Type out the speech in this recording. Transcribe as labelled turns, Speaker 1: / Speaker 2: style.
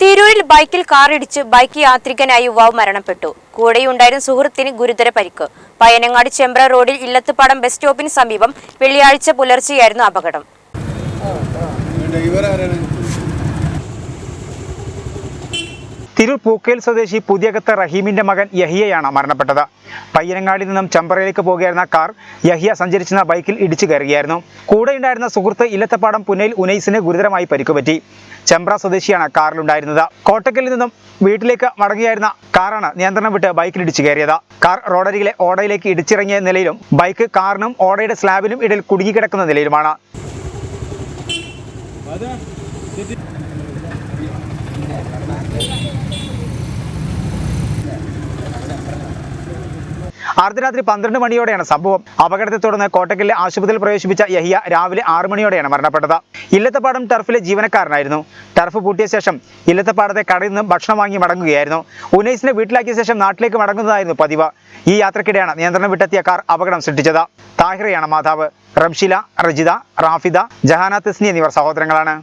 Speaker 1: തിരൂരിൽ ബൈക്കിൽ കാറിടിച്ച് ബൈക്ക് യാത്രികനായ യുവാവ് മരണപ്പെട്ടു. കൂടെയുണ്ടായിരുന്ന സുഹൃത്തിന് ഗുരുതര പരിക്ക്. പയനങ്ങാടി ചെമ്പ്ര റോഡിൽ ഇല്ലത്തുപാടം ബസ് സ്റ്റോപ്പിന് സമീപം വെള്ളിയാഴ്ച പുലർച്ചെയായിരുന്നു അപകടം.
Speaker 2: തിരൂർ പൂക്കേൽ സ്വദേശി പുതിയകത്ത് റഹീമിന്റെ മകൻ യഹിയയാണ് മരണപ്പെട്ടത്. പയ്യനങ്ങാടി നിന്നും ചമ്പറയിലേക്ക് പോകുകയായിരുന്ന കാർ യഹിയ സഞ്ചരിച്ചിരുന്ന ബൈക്കിൽ ഇടിച്ചു കയറുകയായിരുന്നു. കൂടെയുണ്ടായിരുന്ന സുഹൃത്ത് ഇല്ലത്തപ്പാടം പുനയിൽ ഉനൈസിന് ഗുരുതരമായി പരിക്കുപറ്റി. ചെമ്പ്ര സ്വദേശിയാണ് കാറിലുണ്ടായിരുന്നത്. കോട്ടക്കലിൽ നിന്നും വീട്ടിലേക്ക് മടങ്ങിയായിരുന്ന കാറാണ് നിയന്ത്രണം വിട്ട് ബൈക്കിൽ ഇടിച്ചു കയറിയത്. കാർ റോഡരികിലെ ഓടയിലേക്ക് ഇടിച്ചിറങ്ങിയ നിലയിലും ബൈക്ക് കാറിനും ഓടയുടെ സ്ലാബിനും ഇടയിൽ കുടുങ്ങിക്കിടക്കുന്ന നിലയിലുമാണ്. അർദ്ധരാത്രി പന്ത്രണ്ട് മണിയോടെയാണ് സംഭവം. അപകടത്തെ തുടർന്ന് കോട്ടക്കലിലെ ആശുപത്രിയിൽ പ്രവേശിപ്പിച്ച യഹിയ രാവിലെ ആറ് മണിയോടെയാണ് മരണപ്പെട്ടത്. ഇല്ലത്തപ്പാടം ടർഫിലെ ജീവനക്കാരനായിരുന്നു. ടർഫ് പൂട്ടിയ ശേഷം ഇല്ലത്തപ്പാടത്തെ കടയിൽ നിന്നും ഭക്ഷണം വാങ്ങി മടങ്ങുകയായിരുന്നു. ഉനൈസിനെ വീട്ടിലാക്കിയ ശേഷം നാട്ടിലേക്ക് മടങ്ങുന്നതായിരുന്നു പതിവ്. ഈ യാത്രക്കിടെയാണ് നിയന്ത്രണം വിട്ടെത്തിയ കാർ അപകടം സൃഷ്ടിച്ചത്. താഹിറയാണ് മാതാവ്. റംഷില റജിത റാഫിദ ജഹാന തെസ്നി എന്നിവർ സഹോദരങ്ങളാണ്.